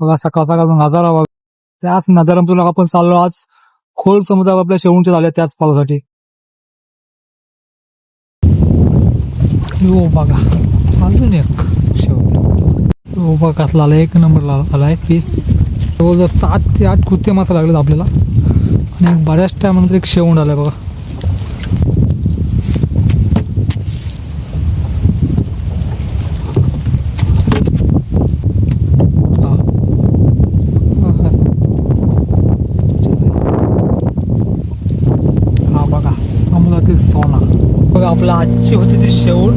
बघा सकाळ सकाळ नजारा बघा त्याच तुला आपण चाललो आज खोल समुद्रावर आपल्या शेवणचे झाले त्याच पावसाठी हो बघा अजून एक शेवट. बघा कसला आला एक नंबर आलाय. पीस जवळजवळ सात ते आठ कुत्ते मात्र लागलेत आपल्याला. आणि बऱ्याच टायमानंतर एक शेवण आलाय बघा हा. हा, हा. हा बघा समुद्रातील सोना बघा आपला आजची होती ती शेवट.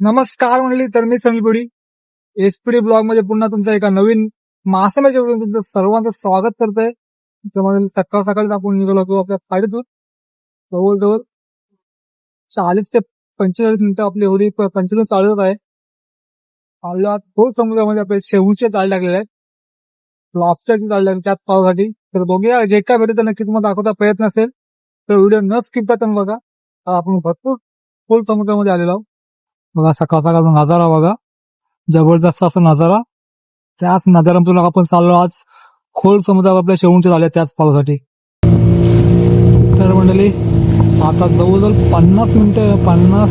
नमस्कार म्हणली तर मी समीर एसपीडी ब्लॉगमध्ये पुन्हा तुमचा एका नवीन मासेमाच्या तुमचं सर्वांचं स्वागत करतोय. त्यामध्ये सकाळ सकाळी आपण निघालो होतो आपल्या फायद्यातून जवळजवळ चाळीस ते पंचेचाळीस मिनिटं आपली एवढी पंचेचाळीस चालत आहे. आपल्या खोल हो, समुद्रामध्ये आपले शेवूचे जाळ लागले आहेत. लॉबस्टरची जाळ लागली त्याच पावसाठी तर बघूया जे काय भेटेल नक्की तुम्हाला दाखवता प्रयत्न असेल. तर व्हिडिओ न स्किप करता बघा. आपण भरपूर खोल समुद्रामध्ये आलेलो आहोत. बघा सकाळ सकाळ नजारा बघा. जबरदस्त असा नजारा. त्याच नजारामधून आपण चाललो आज. खोल समुद्रावर आपल्या शेवणच्या झाले त्याच पावसाठी तर मंडळी आता जवळजवळ पन्नास मिनटं पन्नास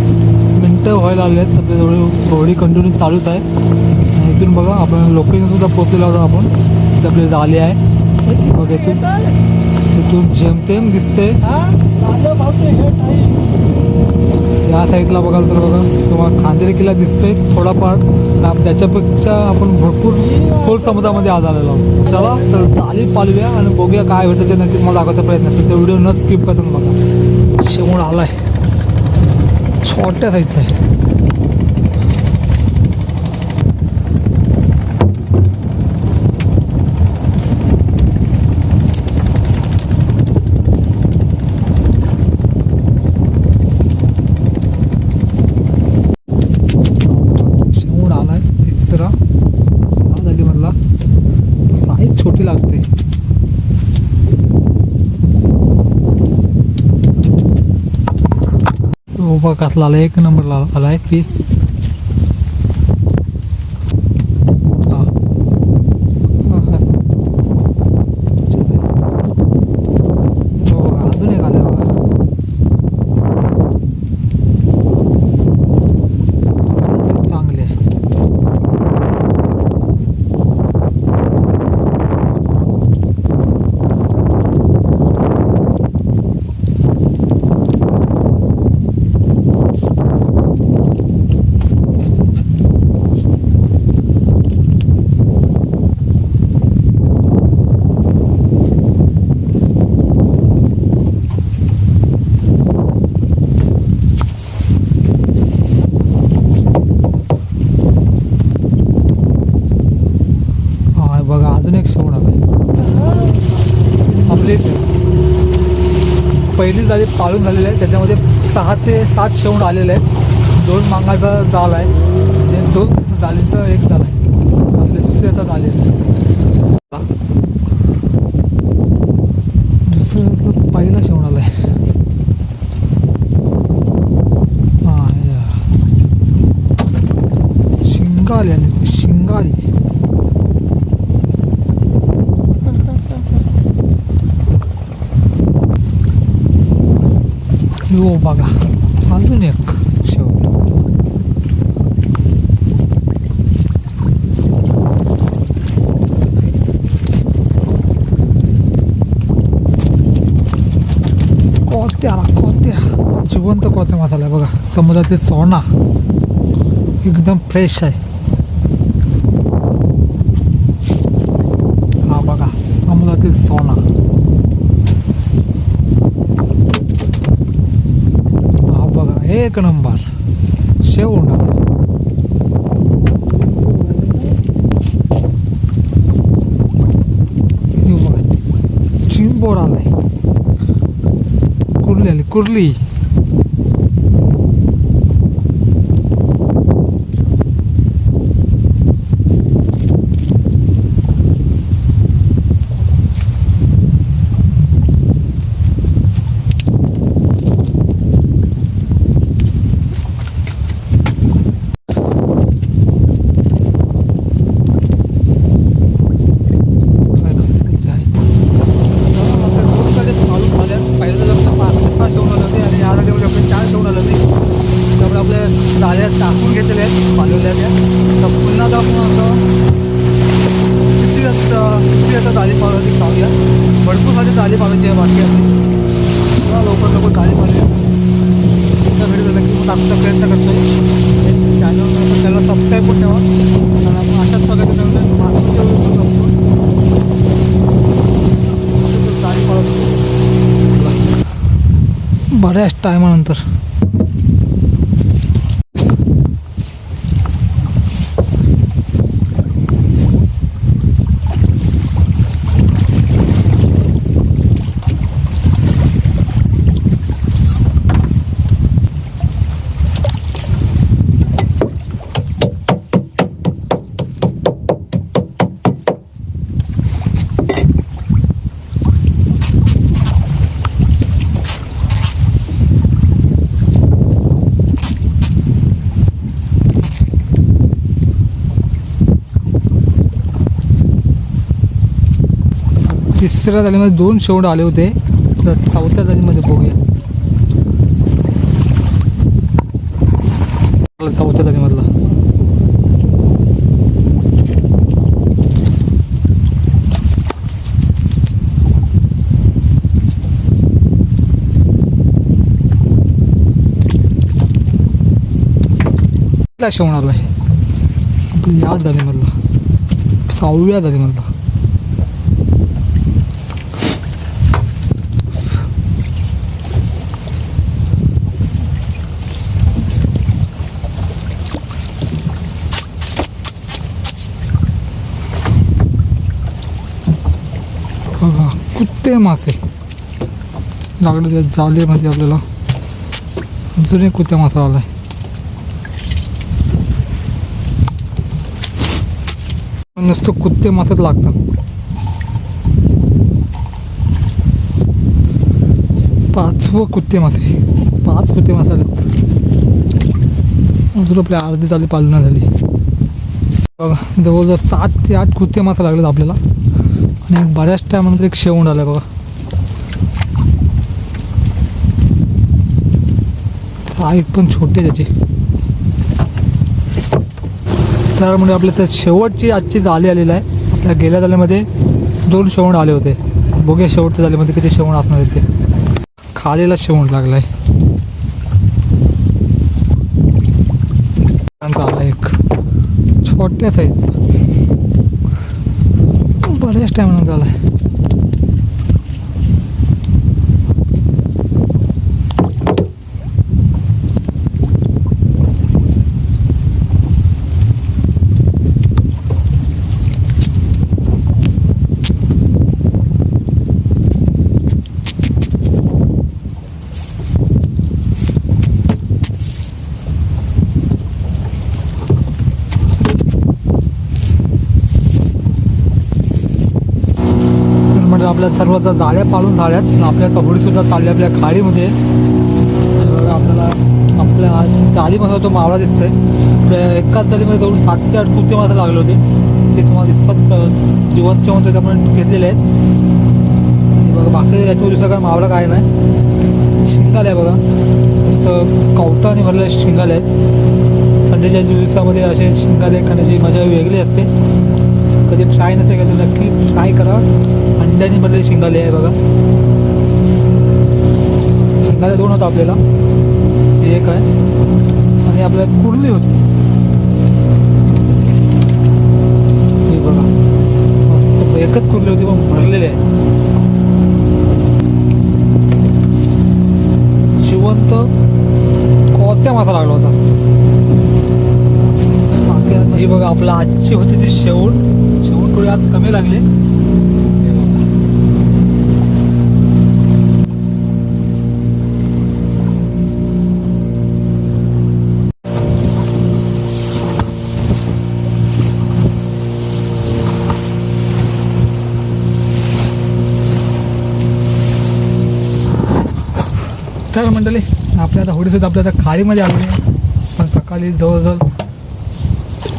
मिनटं व्हायला आले आहेत. सध्या जवळ होडी कंटिन्यू चालूच आहे. आणि इथून बघा आपण लोकेशनसुद्धा पोचलेलो आहोत आपण. तिकडे आपली आहे. बघा इथून. इथून जेमतेम दिसते. या साईडला बघाल तर बघा तुम्हाला खांदेरी किल्ला दिसतोय थोडाफार. त्याच्यापेक्षा आपण भरपूर खोल समुद्रामध्ये आज आलेलो आहोत. चला तर चालीत पालूया आणि बघूया काय भेटतं ते नक्की मला दाखवायचा प्रयत्न असेल. ते व्हिडिओ न स्किप करतो बघा. शेवण आलाय. छोट्या साईजचा आहे शेवण आलाय तिसरा हा झाली मधला साईज छोटी लागते तो बघ कसला आलाय एक नंबर आलाय पीस हा. हा, हा. हो बघा, अजून एक आलाय बघा अजून एक चांगले आहे हा हे बघा अजून एक शेवण आलाय आपले पहिली जाळी पाळून झालेली आहे. त्याच्यामध्ये सहा ते सात शेवण आलेले आहेत. दोन मांगाचा जाल आहे. आणि दोन जाळीचं एक जाल आहे. आपले दुसरे आता आहे दुसऱ्याचं पहिला शेवण आलाय हा या. शिंगाली आणि शिंगाली हो बघा अजून एक शेवट कोत्या कोत्या जिवंत कोत्या मसाला आहे बघा समुद्रातील सोना एकदम फ्रेश आहे हा बघा समुद्रातील सोना એક નંબર સેવું નંબર ચીંબોરા લે કુરલી કુરલી बाकी आहे. लवकर लवकर गाडी पाहिजे तुमचा व्हिडिओ झाला की टाकण्याचा प्रयत्न करतो. आहे त्याला सबस्क्राईब पण ठेवा. कारण आपण अशाच प्रकारे गाडी पाळतो बऱ्याच टायमानंतर. तिसऱ्या जालीमध्ये दोन शेवड आले होते. तर चौथ्या जालीमध्ये बघूया. चौथ्या जालीमधला कुठला शेवण आपल्या या जालीमधला सहाव्या जालीमधला बघा कुत्ते मासे. लागले त्या म्हणजे आपल्याला. अजून एक कुत्या मासा आलाय? नुसतं कुत्ते मासेच लागतात. पाचवं कुत्ते मासे. पाच कुत्ते मासे आलेत. अजून आपली अर्धी जाली पालना झाली. बघा जवळजवळ सात ते आठ कुत्ते मासा लागलेत आपल्याला. आणि एक बऱ्याच टायमानंतर एक शेवण आलं बघा. एक पण छोटे त्याचे. तर म्हणजे आपल्या त्या शेवटची आजची जाली आलेली आहे. आपल्या गेल्या जाल्यामध्ये दोन शेवण आले होते. बघूया शेवटच्या जालीमध्ये किती शेवण असणार आहे ते. खालीला शेवण लागलाय. आला एक छोट्या साईज बऱ्याच टायमानंतर आलाय तर म्हणजे आपल्या सर्व जाळ्या पाळून झाल्यात. आपल्या आता चालली आपल्या खाडीमध्ये. आपल्याला आपल्या जाळीमध्ये तो मावळा दिसतोय. आपल्या एकाच जाळीमध्ये जवळ सात ते आठ कुत्ते माणसं लागले होते. ते तुम्हाला दिसतात जीवनचे जिवंत होते आपण घेतलेले आहेत. बघा बाकी याच्यावर दुसरं काय मावळा काय नाही. शिंगाल आहे बघा. नुसतं कवटाने भरलेले शिंगाल आहेत. थंडीच्या दिवसामध्ये असे शिंगाले खाण्याची मजा वेगळी असते. कधी ट्राय नसेल का नक्की ट्राय करा. अंड्याने भरलेले शिंगाले आहे बघा. शिंगाले दोन होतं आपल्याला. एक आहे. आणि आपल्याला कुर्ली होती. हे बघा. एकच कुर्ली होती पण भरलेली आहे. जिवंत कोत्या मासा लागला होता. हे बघा आपलं आजची होती ती शेवण शेवण थोडी आज कमी लागले. तर मंडळी आपल्या आता होडीसुद्धा आपल्या आता खाडीमध्ये आलेली पण सकाळी जवळजवळ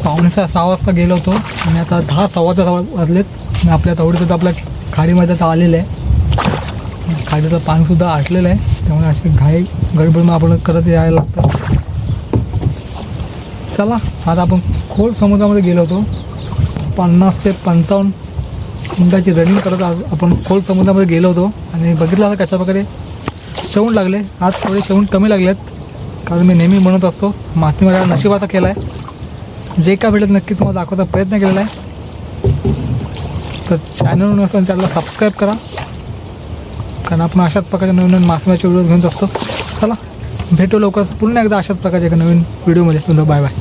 पावणे सहा सहा वाजता गेलो होतो आणि आता दहा सव्वा दहा वाजलेत. आणि आपल्या आता होडीसुद्धा आपल्या खाडीमध्ये आता आलेलं आहे. खाडीचं पाणीसुद्धा आटलेलं आहे. त्यामुळे अशी घाई गडबडमध्ये आपण करत यायला लागतं. चला आता आपण खोल समुद्रामध्ये गेलो होतो. पन्नास ते पंचावन्न मिनटाची रनिंग करत आज आपण खोल समुद्रामध्ये गेलो होतो. आणि बघितलं आता कशा प्रकारे शेवण लागले. आज थोडे शेवण कमी लागले आहेत कारण मी नेहमी म्हणत असतो मातीमध्ये नशिबाचा केला आहे. जे काय भेटत नक्की तुम्हाला दाखवायचा प्रयत्न केलेला आहे. तर चॅनल नसेल चॅनलला सबस्क्राईब करा. कारण आपण अशाच प्रकारच्या नवीन नवीन मासेमाचे व्हिडिओ घेऊन असतो चला भेटू लवकरच पुन्हा एकदा अशाच प्रकारच्या एका नवीन व्हिडिओमध्ये तुमचं बाय बाय